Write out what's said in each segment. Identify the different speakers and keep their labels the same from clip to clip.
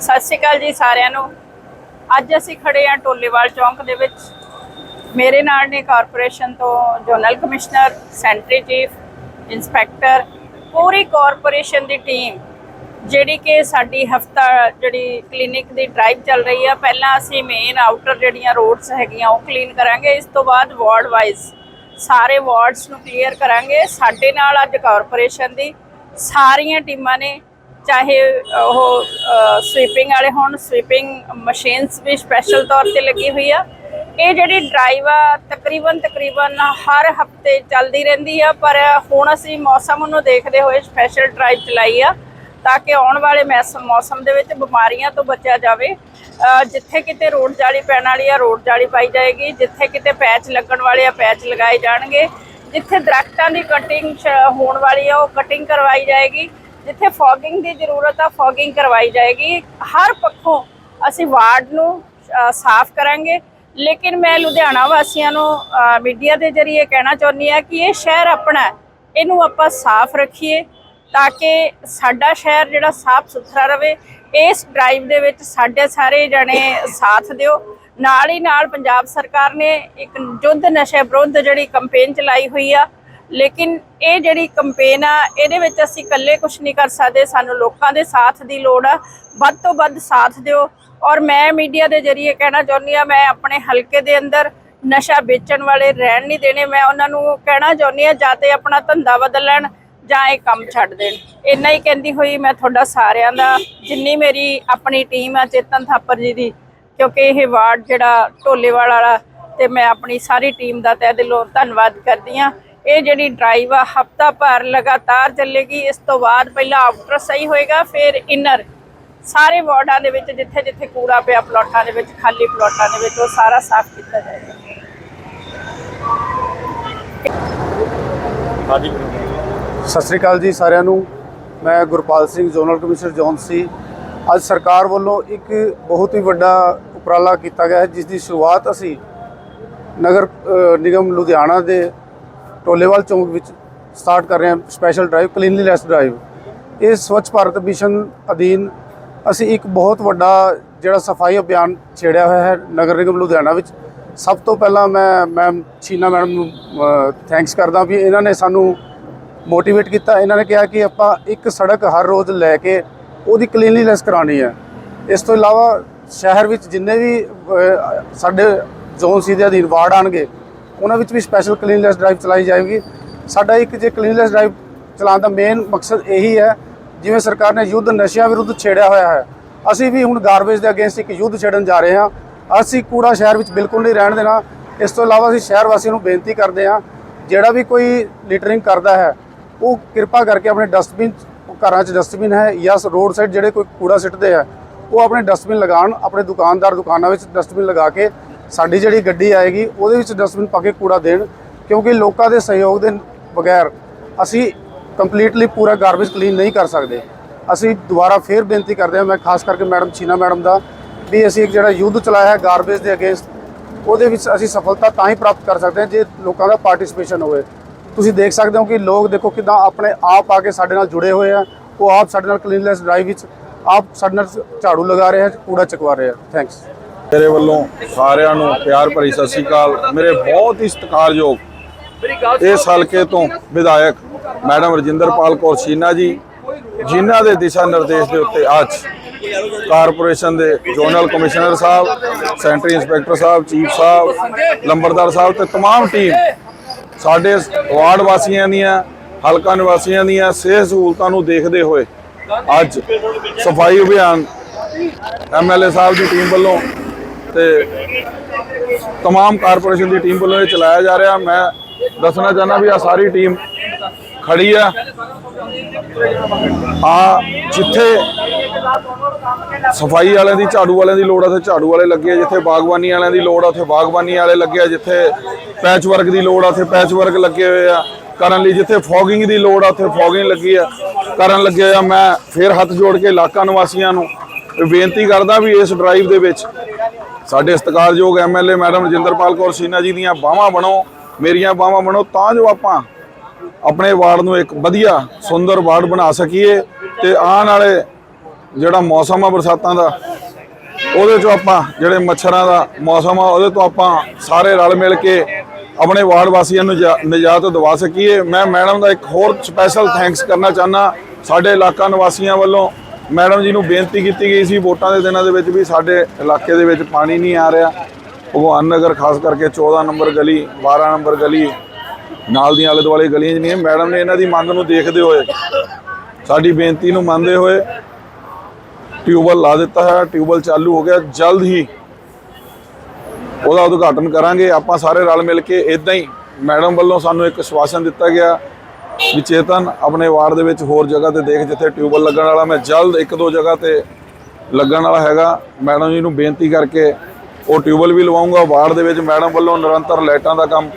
Speaker 1: ਸਤਿ ਸ਼੍ਰੀ ਅਕਾਲ ਜੀ ਸਾਰਿਆਂ ਨੂੰ। ਅੱਜ ਅਸੀਂ ਖੜੇ ਹਾਂ ਟੋਲੇਵਾਲ ਚੌਂਕ ਦੇ ਵਿੱਚ। ਮੇਰੇ ਨਾਲ ਨੇ ਕਾਰਪੋਰੇਸ਼ਨ ਤੋਂ zonal commissioner, sanitary chief, inspector, ਪੂਰੀ ਕਾਰਪੋਰੇਸ਼ਨ ਦੀ ਟੀਮ, ਜਿਹੜੀ ਕਿ ਸਾਡੀ ਹਫਤਾ ਜਿਹੜੀ ਕਲੀਨਿਕ ਦੀ ਡਰਾਈਵ ਚੱਲ ਰਹੀ ਆ। ਪਹਿਲਾਂ ਅਸੀਂ ਮੇਨ ਆਊਟਰ ਜਿਹੜੀਆਂ ਰੋਡਸ ਹੈਗੀਆਂ, ਉਹ ਕਲੀਨ ਕਰਾਂਗੇ। ਇਸ ਤੋਂ ਬਾਅਦ ਵਾਰਡ ਵਾਈਜ਼ ਸਾਰੇ ਵਾਰਡਸ ਨੂੰ ਕਲੀਅਰ ਕਰਾਂਗੇ। ਸਾਡੇ ਨਾਲ ਅੱਜ ਕਾਰਪੋਰੇਸ਼ਨ ਦੀ ਸਾਰੀਆਂ ਟੀਮਾਂ ਨੇ। ਚਾਹੇ ਉਹ ਸਵੀਪਿੰਗ ਵਾਲੇ ਹੋਣ ਸਵੀਪਿੰਗ ਮਸ਼ੀਨਸ ਵੀ ਸਪੈਸ਼ਲ ਤੌਰ ਤੇ ਲੱਗੀ ਹੋਈ ਆ। ਇਹ ਜਿਹੜੀ ਡਰਾਈਵ ਆ, ਤਕਰੀਬਨ ਤਕਰੀਬਨ ਹਰ ਹਫ਼ਤੇ ਚੱਲਦੀ ਰਹਿੰਦੀ ਆ, ਪਰ ਹੁਣ ਅਸੀਂ ਮੌਸਮ ਨੂੰ ਦੇਖਦੇ ਹੋਏ ਸਪੈਸ਼ਲ ਡਰਾਈਵ ਚਲਾਈ ਆ, ਤਾਂ ਕਿ ਆਉਣ ਵਾਲੇ ਮੈਸ- ਮੌਸਮ ਦੇ ਵਿੱਚ ਬਿਮਾਰੀਆਂ ਤੋਂ ਬਚਿਆ ਜਾਵੇ। ਜਿੱਥੇ ਕਿਤੇ ਰੋਡ ਜਾਲੀ ਪੈਣ ਵਾਲੀ ਆ, ਰੋਡ ਜਾਲੀ ਪਾਈ ਜਾਏਗੀ। ਜਿੱਥੇ ਕਿਤੇ ਪੈਚ ਲੱਗਣ ਵਾਲੇ ਆ, ਪੈਚ ਲਗਾਏ ਜਾਣਗੇ। ਜਿੱਥੇ ਦਰਖਤਾਂ ਦੀ ਕਟਿੰਗ ਹੋਣ ਵਾਲੀ ਆ, ਉਹ ਕਟਿੰਗ ਕਰਵਾਈ ਜਾਏਗੀ। ਜਿੱਥੇ ਫੋਗਿੰਗ ਦੀ ਜ਼ਰੂਰਤ ਆ ਫੋਗਿੰਗ ਕਰਵਾਈ ਜਾਏਗੀ। ਹਰ ਪੱਖੋਂ ਅਸੀਂ ਵਾਰਡ ਨੂੰ ਸਾਫ਼ ਕਰਾਂਗੇ। ਲੇਕਿਨ ਮੈਂ ਲੁਧਿਆਣਾ ਵਾਸੀਆਂ ਨੂੰ ਮੀਡੀਆ ਦੇ ਜ਼ਰੀਏ ਕਹਿਣਾ ਚਾਹੁੰਦੀ ਆ ਕਿ ਇਹ ਸ਼ਹਿਰ ਆਪਣਾ ਹੈ। ਇਹਨੂੰ ਆਪਾਂ ਸਾਫ਼ ਰੱਖੀਏ ਤਾਂ ਕਿ ਸਾਡਾ ਸ਼ਹਿਰ ਜਿਹੜਾ ਸਾਫ਼ ਸੁਥਰਾ ਰਵੇ। ਇਸ ਡਰਾਈਵ ਦੇ ਵਿੱਚ ਸਾਡੇ ਸਾਰੇ ਜਣੇ ਸਾਥ ਦਿਓ। ਨਾਲ ਹੀ ਨਾਲ ਪੰਜਾਬ ਸਰਕਾਰ ਨੇ ਇੱਕ ਯੁੱਧ ਨਸ਼ੇ ਵਿਰੁੱਧ ਜਿਹੜੀ ਕੰਪੇਨ ਚਲਾਈ ਹੋਈ ਆ ਲੇਕਿਨ ਇਹ ਜਿਹੜੀ ਕੰਪੇਨ ਆ, ਇਹਦੇ ਵਿੱਚ ਅਸੀਂ ਇਕੱਲੇ ਕੁਝ ਨਹੀਂ ਕਰ ਸਕਦੇ, ਸਾਨੂੰ ਲੋਕਾਂ ਦੇ ਸਾਥ ਦੀ ਲੋੜ ਆ। ਵੱਧ ਤੋਂ ਵੱਧ ਸਾਥ ਦਿਓ। ਔਰ ਮੈਂ ਮੀਡੀਆ ਦੇ ਜ਼ਰੀਏ ਕਹਿਣਾ ਚਾਹੁੰਦੀ ਆ, ਮੈਂ ਆਪਣੇ ਹਲਕੇ ਦੇ ਅੰਦਰ ਨਸ਼ਾ ਵੇਚਣ ਵਾਲੇ ਰਹਿਣ ਨਹੀਂ ਦੇਣੇ। ਮੈਂ ਉਹਨਾਂ ਨੂੰ ਕਹਿਣਾ ਚਾਹੁੰਦੀ ਆ, ਜਾਂ ਤੇ ਆਪਣਾ ਧੰਦਾ ਬਦਲ ਲੈਣ, ਜਾਂ ਇਹ ਕੰਮ ਛੱਡ ਦੇਣ। ਇੰਨਾ ਹੀ ਕਹਿੰਦੀ ਹੋਈ ਮੈਂ ਤੁਹਾਡਾ ਸਾਰਿਆਂ ਦਾ, ਜਿੰਨੀ ਮੇਰੀ ਆਪਣੀ ਟੀਮ ਆ, ਚੇਤਨ ਥਾਪਰ ਜੀ ਦੀ, ਕਿਉਂਕਿ ਇਹ ਵਾਰਡ ਜਿਹੜਾ ਢੋਲੇਵਾਲ ਵਾਲਾ, ਤੇ ਮੈਂ ਆਪਣੀ ਸਾਰੀ ਟੀਮ ਦਾ ਤਹਿ ਦਿਲੋਂ ਧੰਨਵਾਦ ਕਰਦੀ ਆ। ਇਹ ਜਿਹੜੀ ਡਰਾਈਵ ਆ ਹਫਤਾ ਭਰ ਲਗਾਤਾਰ ਚੱਲੇਗੀ ਇਸ ਤੋਂ ਬਾਅਦ ਪਹਿਲਾਂ ਆਊਟਰ ਸਹੀ ਹੋਏਗਾ ਫਿਰ ਇਨਰ ਸਾਰੇ ਵਾਰਡਾਂ ਦੇ ਵਿੱਚ ਜਿੱਥੇ ਜਿੱਥੇ ਕੂੜਾ ਪਿਆ ਪਲਾਟਾਂ ਦੇ ਵਿੱਚ ਖਾਲੀ ਪਲਾਟਾਂ ਦੇ ਵਿੱਚ ਉਹ ਸਾਰਾ ਸਾਫ਼ ਕੀਤਾ ਜਾਏਗਾ।
Speaker 2: ਸਤਿ ਸ੍ਰੀ ਅਕਾਲ ਜੀ ਸਾਰਿਆਂ ਨੂੰ। ਮੈਂ Gurpal Singh zonal commissioner zone C. ਅੱਜ ਸਰਕਾਰ ਵੱਲੋਂ ਇੱਕ ਬਹੁਤ ਹੀ ਵੱਡਾ ਉਪਰਾਲਾ ਕੀਤਾ ਗਿਆ ਹੈ ਜਿਸ ਦੀ ਸ਼ੁਰੂਆਤ ਅਸੀਂ ਨਗਰ ਨਿਗਮ ਲੁਧਿਆਣਾ ਦੇ ਟੋਲੇਵਾਲ ਚੌਂਕ ਵਿੱਚ ਸਟਾਰਟ ਕਰ ਰਹੇ ਹਾਂ ਸਪੈਸ਼ਲ ਡਰਾਈਵ ਕਲੀਨਲੀਨੈਸ ਡਰਾਈਵ ਇਹ ਸਵੱਛ ਭਾਰਤ ਮਿਸ਼ਨ ਅਧੀਨ ਅਸੀਂ ਇੱਕ ਬਹੁਤ ਵੱਡਾ ਜਿਹੜਾ ਸਫ਼ਾਈ ਅਭਿਆਨ ਛੇੜਿਆ ਹੋਇਆ ਹੈ ਨਗਰ ਨਿਗਮ ਲੁਧਿਆਣਾ ਵਿੱਚ। ਸਭ ਤੋਂ ਪਹਿਲਾਂ ਮੈਂ ਮੈਮ ਛੀਨਾ ਮੈਡਮ ਨੂੰ ਥੈਂਕਸ ਕਰਦਾ ਵੀ ਇਹਨਾਂ ਨੇ ਸਾਨੂੰ ਮੋਟੀਵੇਟ ਕੀਤਾ। ਇਹਨਾਂ ਨੇ ਕਿਹਾ ਕਿ ਆਪਾਂ ਇੱਕ ਸੜਕ ਹਰ ਰੋਜ਼ ਲੈ ਕੇ ਉਹਦੀ ਕਲੀਨਲੀਨੈਸ ਕਰਾਉਣੀ ਹੈ। ਇਸ ਤੋਂ ਇਲਾਵਾ ਸ਼ਹਿਰ ਵਿੱਚ ਜਿੰਨੇ ਵੀ ਸਾਡੇ ਜ਼ੋਨ ਸੀ ਦੇ ਅਧੀਨ ਵਾਰਡ ਆਣਗੇ ਉਹਨਾਂ ਵਿੱਚ ਵੀ ਸਪੈਸ਼ਲ ਕਲੀਨਲੈਸ ਡਰਾਈਵ ਚਲਾਈ ਜਾਏਗੀ। ਸਾਡਾ ਇੱਕ ਜੇ ਕਲੀਨਲੈਸ ਡਰਾਈਵ ਚਲਾਉਣ ਦਾ ਮੇਨ ਮਕਸਦ ਇਹੀ ਹੈ, ਜਿਵੇਂ ਸਰਕਾਰ ਨੇ ਯੁੱਧ ਨਸ਼ਿਆਂ ਵਿਰੁੱਧ ਛੇੜਿਆ ਹੋਇਆ ਹੈ, ਅਸੀਂ ਵੀ ਹੁਣ ਗਾਰਬੇਜ ਦੇ ਅਗੇਂਸਟ ਇੱਕ ਯੁੱਧ ਛੇੜਨ ਜਾ ਰਹੇ ਹਾਂ। ਅਸੀਂ ਕੂੜਾ ਸ਼ਹਿਰ ਵਿੱਚ ਬਿਲਕੁਲ ਨਹੀਂ ਰਹਿਣ ਦੇਣਾ। ਇਸ ਤੋਂ ਇਲਾਵਾ ਅਸੀਂ ਸ਼ਹਿਰ ਵਾਸੀਆਂ ਨੂੰ ਬੇਨਤੀ ਕਰਦੇ ਹਾਂ, ਜਿਹੜਾ ਵੀ ਕੋਈ ਲਿਟਰਿੰਗ ਕਰਦਾ ਹੈ, ਉਹ ਕਿਰਪਾ ਕਰਕੇ ਆਪਣੇ ਡਸਟਬਿਨ ਘਰਾਂ 'ਚ ਡਸਟਬਿਨ ਹੈ ਜਾਂ ਰੋਡ ਸਾਈਡ ਜਿਹੜੇ ਕੋਈ ਕੂੜਾ ਸਿੱਟਦੇ ਆ ਉਹ ਆਪਣੇ ਡਸਟਬਿਨ ਲਗਾਉਣ, ਆਪਣੇ ਦੁਕਾਨਦਾਰ ਦੁਕਾਨਾਂ ਵਿੱਚ ਡਸਟਬਿਨ ਲਗਾ ਕੇ ਸਾਡੀ ਜਿਹੜੀ ਗੱਡੀ ਆਏਗੀ, ਉਹਦੇ ਵਿੱਚ ਡਸਟਬਿਨ ਪਾ ਕੇ ਕੂੜਾ ਦੇਣ, ਕਿਉਂਕਿ ਲੋਕਾਂ ਦੇ ਸਹਿਯੋਗ ਦੇ ਬਗੈਰ ਅਸੀਂ ਕੰਪਲੀਟਲੀ ਪੂਰਾ ਗਾਰਬੇਜ ਕਲੀਨ ਨਹੀਂ ਕਰ ਸਕਦੇ। ਅਸੀਂ ਦੁਬਾਰਾ ਫੇਰ ਬੇਨਤੀ ਕਰਦੇ ਹਾਂ, ਮੈਂ ਖਾਸ ਕਰਕੇ ਮੈਡਮ ਚੀਨਾ ਮੈਡਮ ਦਾ, ਵੀ ਅਸੀਂ ਇੱਕ ਜਿਹੜਾ ਯੁੱਧ ਚਲਾਇਆ ਹੈ ਗਾਰਬੇਜ ਦੇ ਅਗੇਂਸਟ ਉਹਦੇ ਵਿੱਚ ਅਸੀਂ ਸਫਲਤਾ ਤਾਂ ਹੀ ਪ੍ਰਾਪਤ ਕਰ ਸਕਦੇ ਹਾਂ ਜੇ ਲੋਕਾਂ ਦਾ ਪਾਰਟਿਸਿਪੇਸ਼ਨ ਹੋਵੇ। ਤੁਸੀਂ ਦੇਖ ਸਕਦੇ ਹੋ ਕਿ ਲੋਕ ਦੇਖੋ ਕਿਦਾਂ ਆਪਣੇ ਆਪ ਆ ਕੇ ਸਾਡੇ ਨਾਲ ਜੁੜੇ ਹੋਏ ਆ, ਉਹ ਆਪ ਸਾਡੇ ਨਾਲ ਕਲੀਨਲੈਸ ਡਰਾਈਵ ਵਿੱਚ ਆਪ ਸਾਡੇ ਨਾਲ ਝਾੜੂ ਲਗਾ ਰਹੇ ਆ, ਕੂੜਾ ਚਕਵਾ ਰਹੇ ਆ। ਥੈਂਕਸ
Speaker 3: ਮੇਰੇ ਵੱਲੋਂ ਸਾਰਿਆਂ ਨੂੰ ਪਿਆਰ ਭਰੀ ਸਤਿ ਸ਼੍ਰੀ ਅਕਾਲ ਮੇਰੇ ਬਹੁਤ ਹੀ ਸਤਿਕਾਰਯੋਗ ਇਸ ਹਲਕੇ ਤੋਂ ਵਿਧਾਇਕ ਮੈਡਮ ਰਜਿੰਦਰਪਾਲ ਕੌਰ ਸ਼ੀਨਾ ਜੀ ਜਿਨ੍ਹਾਂ ਦੇ ਦਿਸ਼ਾ ਨਿਰਦੇਸ਼ ਦੇ ਉੱਤੇ ਅੱਜ ਕਾਰਪੋਰੇਸ਼ਨ ਦੇ ਜ਼ੋਨਲ ਕਮਿਸ਼ਨਰ ਸਾਹਿਬ ਸੈਂਟਰੀ ਇੰਸਪੈਕਟਰ ਸਾਹਿਬ ਚੀਫ ਸਾਹਿਬ ਲੰਬਰਦਾਰ ਸਾਹਿਬ ਤੇ तमाम ਟੀਮ ਸਾਡੇ ਵਾਰਡ ਵਾਸੀਆਂ ਦੀਆਂ ਹਲਕਾ ਨਿਵਾਸੀਆਂ ਦੀਆਂ ਸਿਹਤ ਸਹੂਲਤਾਂ ਨੂੰ ਦੇਖਦੇ ਹੋਏ ਅੱਜ ਸਫਾਈ ਅਭਿਆਨ ਐਮਐਲਏ ਸਾਹਿਬ ਦੀ ਟੀਮ ਵੱਲੋਂ ਤੇ तमाम ਕਾਰਪੋਰੇਸ਼ਨ ਦੀ ਟੀਮ ਵੱਲੋਂ ਇਹ ਚਲਾਇਆ ਜਾ ਰਿਹਾ ਮੈਂ ਦੱਸਣਾ ਚਾਹੁੰਦਾ ਵੀ ਆ ਸਾਰੀ ਟੀਮ ਖੜੀ ਆ ਆ ਜਿੱਥੇ ਸਫਾਈ ਵਾਲਿਆਂ ਦੀ ਝਾੜੂ ਵਾਲਿਆਂ ਦੀ ਲੋੜ ਆ ਉੱਥੇ ਝਾੜੂ ਵਾਲੇ ਲੱਗੇ ਆ ਜਿੱਥੇ ਬਾਗਬਾਨੀ ਵਾਲਿਆਂ ਦੀ ਲੋੜ ਆ ਉੱਥੇ ਬਾਗਬਾਨੀ ਵਾਲੇ ਲੱਗੇ ਆ ਜਿੱਥੇ ਪੈਚ ਵਰਕ ਦੀ ਲੋੜ ਆ ਉੱਥੇ ਪੈਚ ਵਰਕ ਲੱਗੇ ਹੋਏ ਆ ਕਰਨ ਲਈ ਜਿੱਥੇ ਫੌਗਿੰਗ ਦੀ ਲੋੜ ਆ ਉੱਥੇ ਫੌਗਿੰਗ ਲੱਗੀ ਆ ਕਰਨ ਲੱਗੇ ਆ ਮੈਂ ਫੇਰ ਹੱਥ ਜੋੜ ਕੇ ਇਲਾਕਾ ਨਿਵਾਸੀਆਂ ਨੂੰ ਬੇਨਤੀ ਕਰਦਾ ਵੀ ਇਸ ਡਰਾਈਵ ਦੇ ਵਿੱਚ ਸਾਡੇ ਸਤਿਕਾਰਯੋਗ ਐਮਐਲਏ ਮੈਡਮ ਰਜਿੰਦਰਪਾਲ ਕੌਰ ਸੀਨਾ ਜੀ ਦੀਆਂ ਬਾਹਾਂ ਬਣੋ, ਮੇਰੀਆਂ ਬਾਹਾਂ ਬਣੋ, ਤਾਂ ਜੋ ਆਪਾਂ ਆਪਣੇ ਵਾਰਡ ਨੂੰ ਇੱਕ ਵਧੀਆ, ਸੁੰਦਰ ਵਾਰਡ ਬਣਾ ਸਕੀਏ ਤੇ ਆਉਣ ਵਾਲੇ ਜਿਹੜਾ ਮੌਸਮ ਆ ਬਰਸਾਤਾਂ ਦਾ, ਉਹਦੇ ਚੋਂ ਆਪਾਂ ਜਿਹੜੇ ਮੱਛਰਾਂ ਦਾ ਮੌਸਮ ਆ, ਉਹਦੇ ਤੋਂ ਆਪਾਂ ਸਾਰੇ ਰਲ ਮਿਲ ਕੇ ਆਪਣੇ ਵਾਰਡ ਵਾਸੀਆਂ ਨੂੰ ਜਾ- ਨਿਜਾਤ ਦਿਵਾ ਸਕੀਏ। ਮੈਂ ਮੈਡਮ ਦਾ ਇੱਕ ਹੋਰ ਸਪੈਸ਼ਲ ਥੈਂਕਸ ਕਰਨਾ ਚਾਹਨਾ ਸਾਡੇ ਇਲਾਕਾ ਨਿਵਾਸੀਆਂ ਵੱਲੋਂ ਮੈਡਮ ਜੀ ਨੂੰ ਬੇਨਤੀ ਕੀਤੀ ਗਈ ਸੀ ਵੋਟਾਂ ਦੇ ਦਿਨਾਂ ਦੇ ਵਿੱਚ ਵੀ ਸਾਡੇ ਇਲਾਕੇ ਦੇ ਵਿੱਚ ਪਾਣੀ ਨਹੀਂ ਆ ਰਿਹਾ। ਭਗਵਾਨ ਨਗਰ ਖਾਸ ਕਰਕੇ 14 ਨੰਬਰ ਗਲੀ 12 ਨੰਬਰ ਗਲੀ, ਨਾਲ ਦੀਆਂ ਆਲੇ ਦੁਆਲੇ ਗਲੀਆਂ 'ਚ ਮੈਡਮ ਨੇ ਇਹਨਾਂ ਦੀ ਮੰਗ ਨੂੰ ਦੇਖਦੇ ਹੋਏ ਸਾਡੀ ਬੇਨਤੀ ਨੂੰ ਮੰਨਦੇ ਹੋਏ ਟਿਊਬਲ ਲਾ ਦਿੱਤਾ ਹੈ। ਟਿਊਬਲ ਚਾਲੂ ਹੋ ਗਿਆ। ਜਲਦ ਹੀ ਉਹਦਾ ਉਦਘਾਟਨ ਕਰਾਂਗੇ। ਆਪਾਂ ਸਾਰੇ ਰਲ ਮਿਲ ਕੇ ਇਦਾਂ ਹੀ ਮੈਡਮ ਵੱਲੋਂ ਸਾਨੂੰ ਇੱਕ ਸ਼ਵਾਸਨ ਦਿੱਤਾ ਗਿਆ। ਵੀ ਚੇਤਨ ਆਪਣੇ ਵਾਰਡ ਦੇ ਵਿੱਚ ਹੋਰ ਜਗ੍ਹਾ ਤੇ ਦੇਖ ਜਿੱਥੇ ਟਿਊਬਲ ਲੱਗਣ ਵਾਲਾ, ਮੈਂ ਜਲਦ ਇੱਕ ਦੋ ਜਗ੍ਹਾ ਤੇ ਲੱਗਣ ਵਾਲਾ ਹੈਗਾ। ਮੈਡਮ ਜੀ ਨੂੰ ਬੇਨਤੀ ਕਰਕੇ ਉਹ ਟਿਊਬਲ ਵੀ ਲਵਾਉਂਗਾ। ਵਾਰਡ ਦੇ ਵਿੱਚ ਮੈਡਮ ਵੱਲੋਂ ਨਿਰੰਤਰ ਲਾਈਟਾਂ ਦਾ ਕੰਮ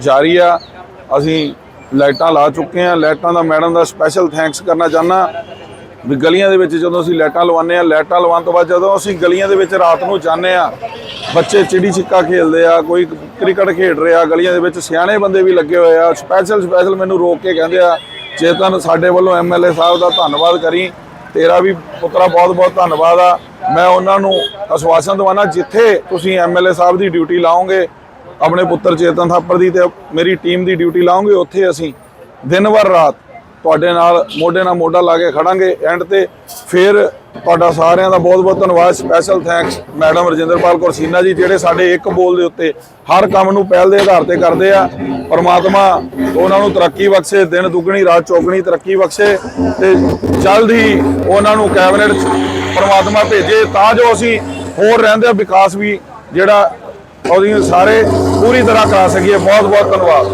Speaker 3: ਜਾਰੀ ਆ। ਅਸੀਂ ਲਾਈਟਾਂ ਲਾ ਚੁੱਕੇ ਆ। ਲਾਈਟਾਂ ਦਾ ਮੈਡਮ ਦਾ ਸਪੈਸ਼ਲ ਥੈਂਕਸ ਕਰਨਾ ਚਾਹਨਾ ਵੀ ਗਲੀਆਂ ਦੇ ਵਿੱਚ ਜਦੋਂ ਅਸੀਂ ਲਾਈਟਾਂ ਲਵਾਉਂਦੇ ਆ ਲਾਈਟਾਂ ਲਵਾਉਣ ਤੋਂ ਬਾਅਦ ਜਦੋਂ ਅਸੀਂ ਗਲੀਆਂ ਦੇ ਵਿੱਚ ਰਾਤ ਨੂੰ ਜਾਂਦੇ ਆ ਬੱਚੇ ਚਿੜੀ ਛਿੱਕਾ ਖੇਡਦੇ ਆ, ਕੋਈ ਕ੍ਰਿਕਟ ਖੇਡ ਰਿਹਾ, ਗਲੀਆਂ ਦੇ ਵਿੱਚ ਸਿਆਣੇ ਬੰਦੇ ਵੀ ਲੱਗੇ ਹੋਏ ਆ ਸਪੈਸ਼ਲ ਸਪੈਸ਼ਲ ਮੈਨੂੰ ਰੋਕ ਕੇ ਕਹਿੰਦੇ ਆ, ਚੇਤਨ ਸਾਡੇ ਵੱਲੋਂ ਐਮਐਲਏ ਸਾਹਿਬ ਦਾ ਧੰਨਵਾਦ ਕਰੀ, ਤੇਰਾ ਵੀ ਪੁੱਤਰਾ ਬਹੁਤ ਬਹੁਤ ਧੰਨਵਾਦ ਆ, ਮੈਂ ਉਹਨਾਂ ਨੂੰ ਆਸ਼ਵਾਸਨ ਦਵਾਨਾ ਜਿੱਥੇ ਤੁਸੀਂ ਐਮਐਲਏ ਸਾਹਿਬ ਦੀ ਡਿਊਟੀ ਲਾਓਗੇ, ਆਪਣੇ ਪੁੱਤਰ ਚੇਤਨ ਥਾਪਰ ਦੀ ਤੇ ਮੇਰੀ ਟੀਮ ਦੀ ਡਿਊਟੀ ਲਾਓਗੇ, ਉੱਥੇ ਅਸੀਂ ਦਿਨ ਭਰ ਰਾਤ ਤੁਹਾਡੇ ਨਾਲ ਮੋਢੇ ਨਾਲ ਮੋਢਾ ਲਾ ਕੇ ਖੜਾਂਗੇ ਐਂਡ ਤੇ ਫਿਰ ਤੁਹਾਡਾ ਸਾਰਿਆਂ ਦਾ ਬਹੁਤ ਬਹੁਤ ਧੰਨਵਾਦ special thanks madam Rajinderpal Kaur Seena ji, ਜਿਹੜੇ ਸਾਡੇ ਇੱਕ ਬੋਲ ਦੇ ਉੱਤੇ ਹਰ ਕੰਮ ਨੂੰ ਪਹਿਲ ਦੇ ਆਧਾਰ ਤੇ ਕਰਦੇ ਆ। ਪਰਮਾਤਮਾ ਉਹਨਾਂ ਨੂੰ ਤਰੱਕੀ ਬਖਸ਼ੇ, ਦਿਨ ਦੁੱਗਣੀ, ਰਾਤ ਚੌਗਣੀ ਤਰੱਕੀ ਬਖਸ਼ੇ ਤੇ ਜਲਦ ਹੀ ਉਹਨਾਂ ਨੂੰ ਕੈਬਨਿਟ 'ਚ ਪਰਮਾਤਮਾ ਭੇਜੇ ਤਾਂ ਜੋ ਅਸੀਂ ਹੋਰ ਰਹਿੰਦੇ ਵਿਕਾਸ ਵੀ ਜਿਹੜਾ ਉਹਦੀ ਸਾਰੇ ਪੂਰੀ ਤਰ੍ਹਾਂ ਕਰਾ ਸਕੀਏ। ਬਹੁਤ ਬਹੁਤ ਧੰਨਵਾਦ।